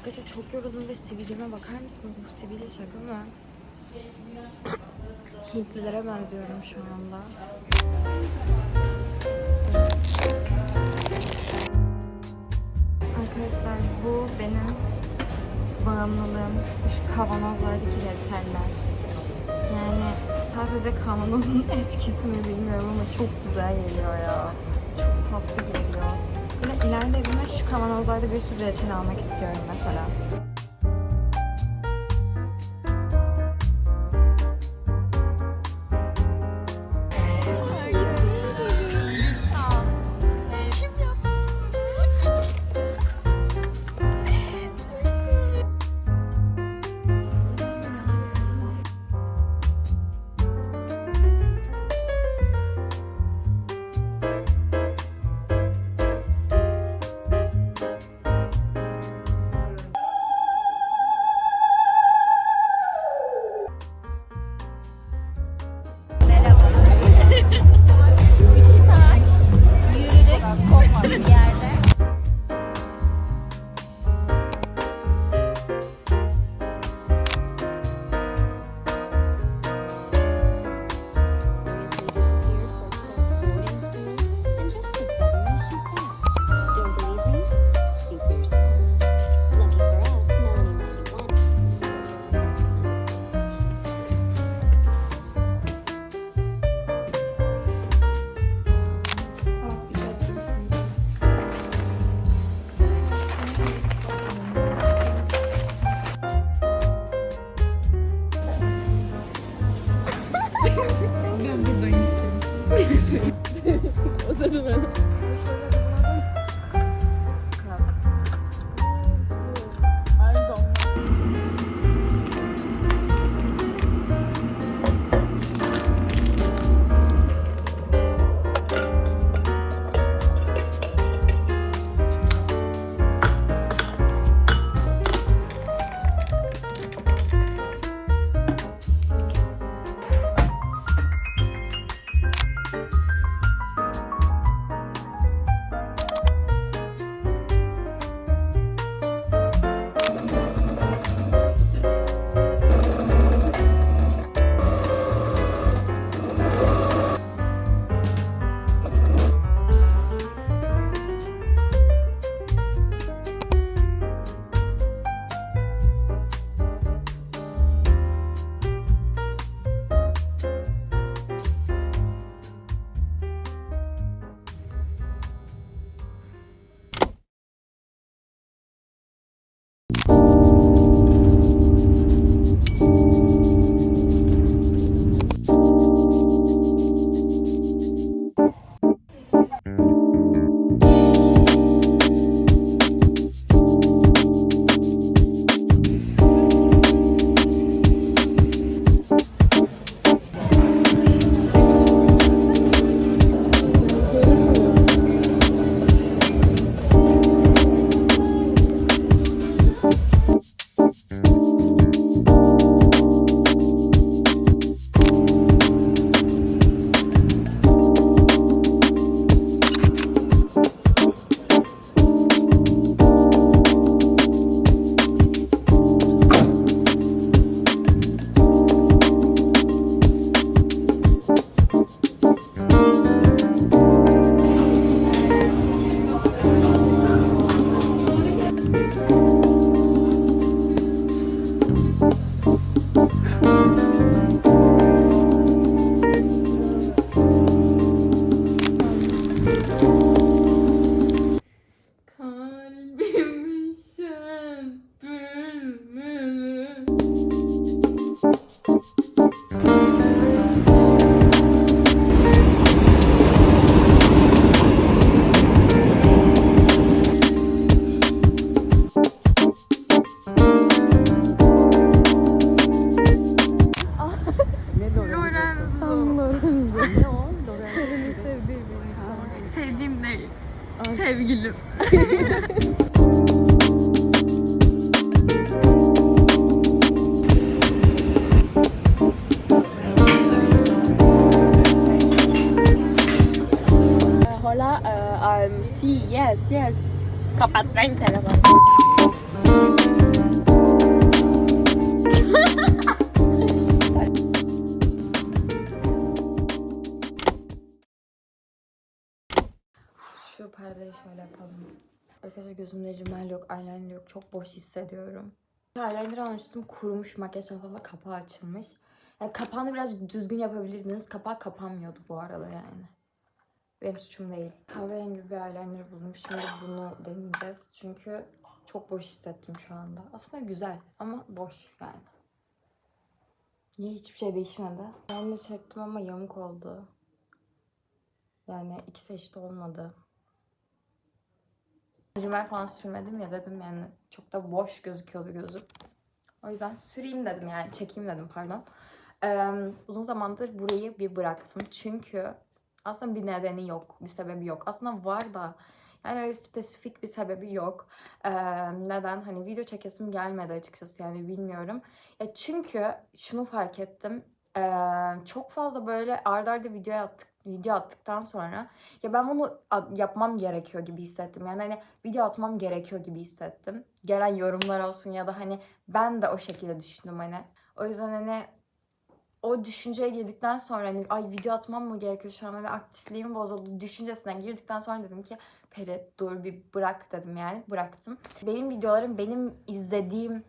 Arkadaşlar çok yoruldum ve sivilceme bakar mısınız? Bu sivilce şaka mı? Hintlilere benziyorum şu anda. Arkadaşlar bu benim bağımlılığım. Şu kavanozlardaki reçeller. Yani sadece kavanozun etkisi mi bilmiyorum ama çok güzel geliyor ya. Çok tatlı geliyor. İleride evime şu kavanozlarda bir sürü reçel almak istiyorum mesela. pala uh, e, um, see. Yes, yes. Kapat ben telefonu. Şu perdeyi şöyle yapalım. Arkadaşlar gözümde rimel yok, eyeliner yok. Çok boş hissediyorum. Eyeliner almıştım. Kurumuş makyaj falan kapağı açılmış. Yani kapağını biraz düzgün yapabilirdiniz. Kapağı kapanmıyordu bu arada yani. Benim suçum değil. Kahverengi bir eyeliner buldum. Şimdi bunu deneyeceğiz. Çünkü çok boş hissettim şu anda. Aslında güzel ama boş yani. Niye hiçbir şey değişmedi? Ben de çektim ama yamuk oldu. Yani ikisi eşit olmadı. Rimel falan sürmedim ya dedim yani çok da boş gözüküyordu gözüm. O yüzden süreyim dedim yani çekeyim dedim pardon. Ee, uzun zamandır burayı bir bıraktım çünkü aslında bir nedeni yok, bir sebebi yok. Aslında var da yani öyle spesifik bir sebebi yok. Ee, neden? Hani video çekesim gelmedi açıkçası yani bilmiyorum. Ya çünkü şunu fark ettim. Ee, çok fazla böyle ardarda arda video attık video attıktan sonra ya ben bunu yapmam gerekiyor gibi hissettim. Yani hani video atmam gerekiyor gibi hissettim. Gelen yorumlar olsun ya da hani ben de o şekilde düşündüm hani. O yüzden hani o düşünceye girdikten sonra hani ay video atmam mı gerekiyor şu an hani aktifliğim bozuldu düşüncesine girdikten sonra dedim ki Peri dur bir bırak dedim yani bıraktım. Benim videolarım benim izlediğim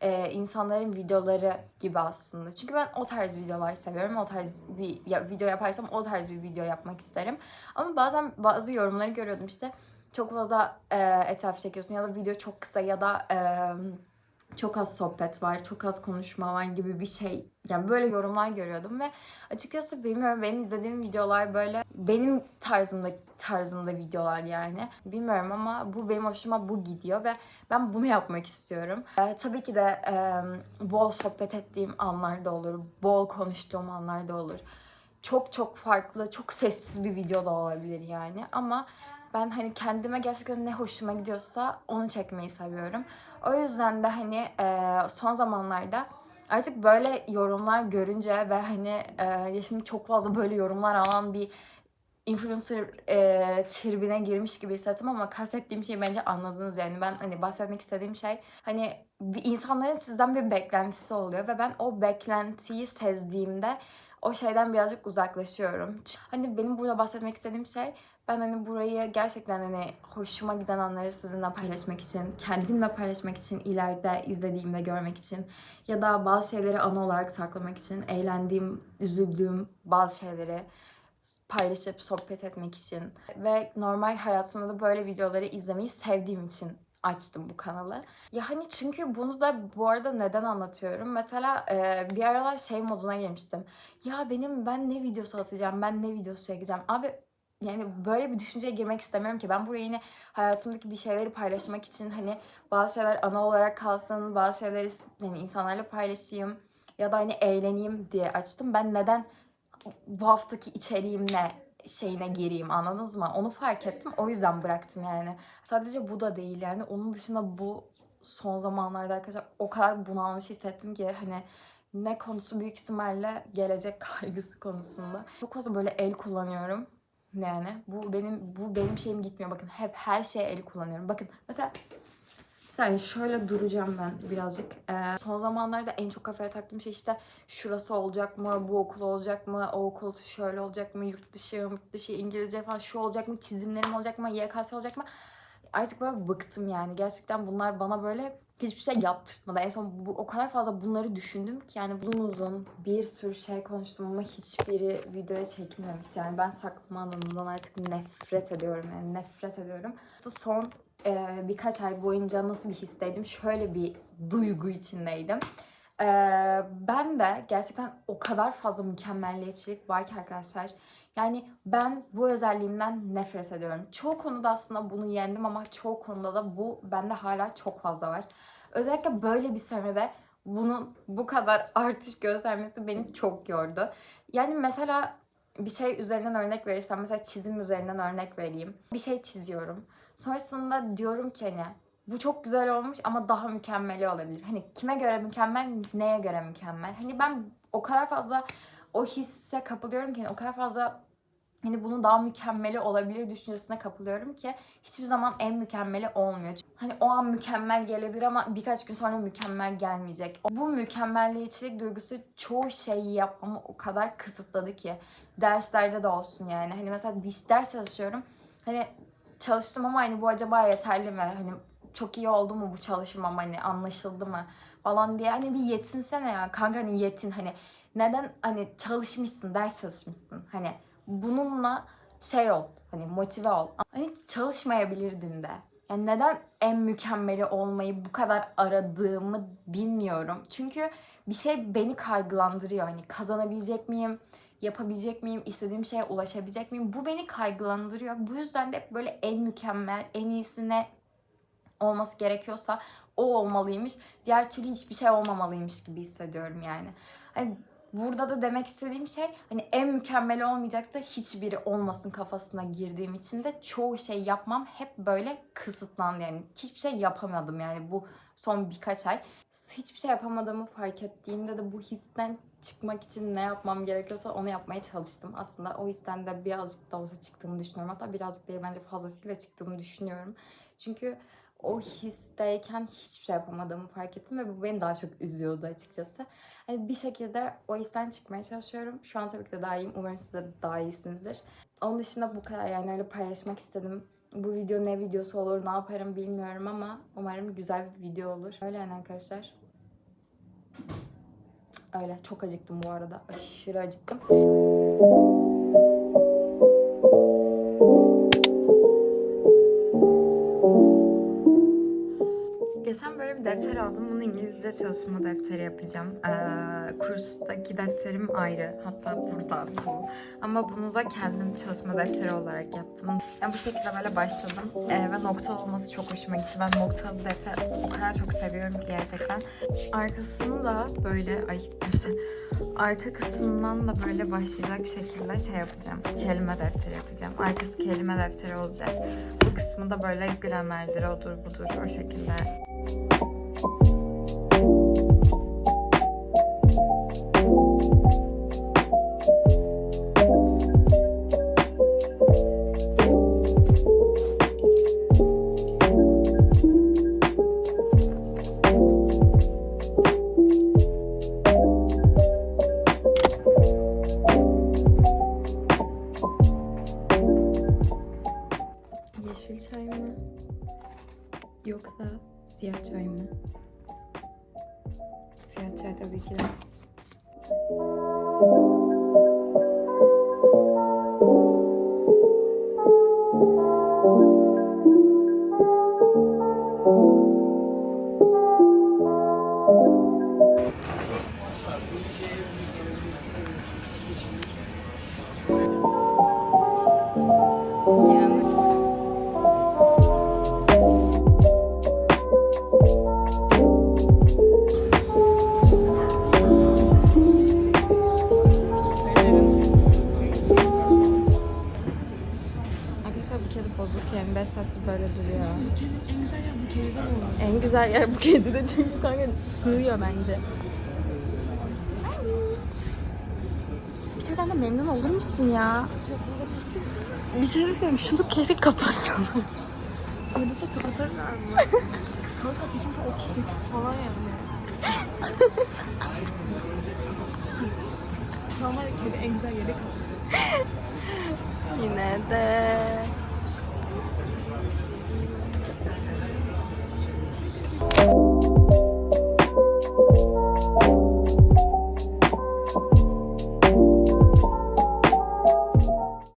e, insanların videoları gibi aslında. Çünkü ben o tarz videolar seviyorum. O tarz bir ya, video yaparsam o tarz bir video yapmak isterim. Ama bazen bazı yorumları görüyordum işte çok fazla e, etraf çekiyorsun ya da video çok kısa ya da e, çok az sohbet var, çok az konuşma var gibi bir şey. Yani böyle yorumlar görüyordum ve açıkçası bilmiyorum benim izlediğim videolar böyle benim tarzımda tarzımda videolar yani. Bilmiyorum ama bu benim hoşuma bu gidiyor ve ben bunu yapmak istiyorum. Ee, tabii ki de e, bol sohbet ettiğim anlar da olur, bol konuştuğum anlar da olur. Çok çok farklı, çok sessiz bir video da olabilir yani ama ben hani kendime gerçekten ne hoşuma gidiyorsa onu çekmeyi seviyorum. O yüzden de hani e, son zamanlarda artık böyle yorumlar görünce ve hani e, şimdi çok fazla böyle yorumlar alan bir influencer e, tribine girmiş gibi hissettim ama kastettiğim şeyi bence anladınız yani ben hani bahsetmek istediğim şey hani bir insanların sizden bir beklentisi oluyor ve ben o beklentiyi sezdiğimde o şeyden birazcık uzaklaşıyorum. Hani benim burada bahsetmek istediğim şey ben hani burayı gerçekten hani hoşuma giden anları sizinle paylaşmak için, kendimle paylaşmak için, ileride izlediğimde görmek için ya da bazı şeyleri ana olarak saklamak için, eğlendiğim, üzüldüğüm bazı şeyleri paylaşıp sohbet etmek için ve normal hayatımda da böyle videoları izlemeyi sevdiğim için açtım bu kanalı. Ya hani çünkü bunu da bu arada neden anlatıyorum? Mesela e, bir aralar şey moduna girmiştim. Ya benim ben ne videosu atacağım, ben ne videosu çekeceğim. Abi yani böyle bir düşünceye girmek istemiyorum ki. Ben buraya yine hayatımdaki bir şeyleri paylaşmak için hani bazı şeyler ana olarak kalsın, bazı şeyleri hani insanlarla paylaşayım ya da hani eğleneyim diye açtım. Ben neden bu haftaki içeriğim ne şeyine gireyim anladınız mı? Onu fark ettim. O yüzden bıraktım yani. Sadece bu da değil yani. Onun dışında bu son zamanlarda arkadaşlar o kadar bunalmış hissettim ki hani ne konusu büyük ihtimalle gelecek kaygısı konusunda. Çok fazla böyle el kullanıyorum. Yani bu benim bu benim şeyim gitmiyor. Bakın hep her şeye el kullanıyorum. Bakın mesela bir saniye şöyle duracağım ben birazcık. Ee, son zamanlarda en çok kafaya taktığım şey işte şurası olacak mı, bu okul olacak mı, o okul şöyle olacak mı, yurt dışı, yurt dışı İngilizce falan şu olacak mı, çizimlerim olacak mı, YKS olacak mı? Artık böyle bıktım yani. Gerçekten bunlar bana böyle hiçbir şey yaptırtmadı. En son bu, o kadar fazla bunları düşündüm ki yani uzun uzun bir sürü şey konuştum ama hiçbiri videoya çekilmemiş. Yani ben saklama alanından artık nefret ediyorum yani nefret ediyorum. Son e, birkaç ay boyunca nasıl bir histeydim? Şöyle bir duygu içindeydim. E, ben de gerçekten o kadar fazla mükemmelliyetçilik var ki arkadaşlar. Yani ben bu özelliğimden nefret ediyorum. Çoğu konuda aslında bunu yendim ama çoğu konuda da bu bende hala çok fazla var. Özellikle böyle bir senede bunun bu kadar artış göstermesi beni çok yordu. Yani mesela bir şey üzerinden örnek verirsem mesela çizim üzerinden örnek vereyim. Bir şey çiziyorum. Sonrasında diyorum ki hani bu çok güzel olmuş ama daha mükemmeli olabilir. Hani kime göre mükemmel, neye göre mükemmel? Hani ben o kadar fazla o hisse kapılıyorum ki, hani o kadar fazla hani bunun daha mükemmeli olabilir düşüncesine kapılıyorum ki hiçbir zaman en mükemmeli olmuyor. Hani o an mükemmel gelebilir ama birkaç gün sonra mükemmel gelmeyecek. Bu mükemmelliyetçilik duygusu çoğu şeyi yapmamı o kadar kısıtladı ki. Derslerde de olsun yani. Hani mesela bir ders çalışıyorum. Hani çalıştım ama hani bu acaba yeterli mi? Hani çok iyi oldu mu bu çalışmam hani anlaşıldı mı falan diye hani bir yetinsene ya kanka hani yetin hani neden hani çalışmışsın ders çalışmışsın hani bununla şey ol hani motive ol hani çalışmayabilirdin de yani neden en mükemmeli olmayı bu kadar aradığımı bilmiyorum çünkü bir şey beni kaygılandırıyor hani kazanabilecek miyim yapabilecek miyim, istediğim şeye ulaşabilecek miyim? Bu beni kaygılandırıyor. Bu yüzden de hep böyle en mükemmel, en iyisine olması gerekiyorsa o olmalıymış. Diğer türlü hiçbir şey olmamalıymış gibi hissediyorum yani. Hani burada da demek istediğim şey hani en mükemmeli olmayacaksa hiçbiri olmasın kafasına girdiğim için de çoğu şey yapmam hep böyle kısıtlandı yani. Hiçbir şey yapamadım yani bu son birkaç ay. Hiçbir şey yapamadığımı fark ettiğimde de bu histen çıkmak için ne yapmam gerekiyorsa onu yapmaya çalıştım. Aslında o histen de birazcık da olsa çıktığımı düşünüyorum. Hatta birazcık değil bence fazlasıyla çıktığımı düşünüyorum. Çünkü o histeyken hiçbir şey yapamadığımı fark ettim ve bu beni daha çok üzüyordu açıkçası. Hani bir şekilde o histen çıkmaya çalışıyorum. Şu an tabii ki de daha iyiyim. Umarım siz de daha iyisinizdir. Onun dışında bu kadar yani öyle paylaşmak istedim. Bu video ne videosu olur, ne yaparım bilmiyorum ama umarım güzel bir video olur. Öyle yani arkadaşlar. Öyle çok acıktım bu arada. Aşırı acıktım. Geçen böyle bir defter aldım. Bunu İngilizce çalışma defteri yapacağım. Ee, kurstaki defterim ayrı. Hatta burada bu. Ama bunu da kendim çalışma defteri olarak yaptım. Yani bu şekilde böyle başladım. Ee, ve noktalı olması çok hoşuma gitti. Ben noktalı defter o kadar çok seviyorum ki gerçekten. Arkasını da böyle ay işte arka kısmından da böyle başlayacak şekilde şey yapacağım. Kelime defteri yapacağım. Arkası kelime defteri olacak. Bu kısmı da böyle gramerdir, odur budur o şekilde Thank you. Güzel yer bu kedide çünkü kanka sığıyor bence. Bir şeyden de memnun olur musun ya? Bir şey diyeceğim şunu keşke kapatsalar. Söylese kapatırlar mı? Kanka ateşim şu 38 falan yani. Normal kedi en güzel yeri kapatır. Yine de.